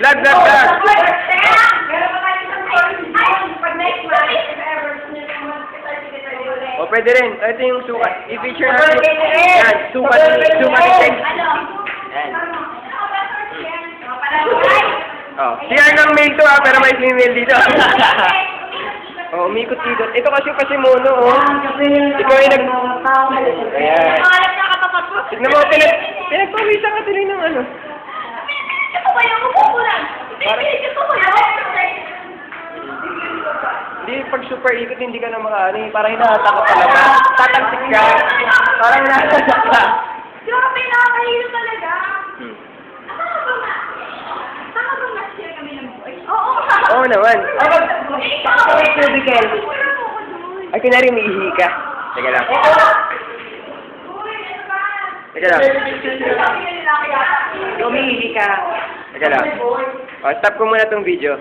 Ay, sige tayo ulit. O, pwede rin. Ito yung sukat. I-feature natin. Yan, sukat sukat. Ano? Yan. Oh. Oh, CR ng male to ah, pero may female dito. oh, umikot-ikot. Ito kasi kasi mono, oh. Ikaw yung nag... Ayan. Tignan mo, pinag... Pinagpawisan ka tuloy ng ano. Hindi, pag super ikot, hindi ka na makaano eh. Parang hinahatak ka talaga. Tatansik ka. Parang hinahatak ka. Grabe, talaga. Hmm. Tama ba na? Tama ba na-share kami ng buhay? Oo. Oo naman. Ikaw! Cubicle. Ay, kunwari may ihi ka. Teka lang. Teka lang. Umiihi ka. Teka lang. Oh, stop ko muna tong video.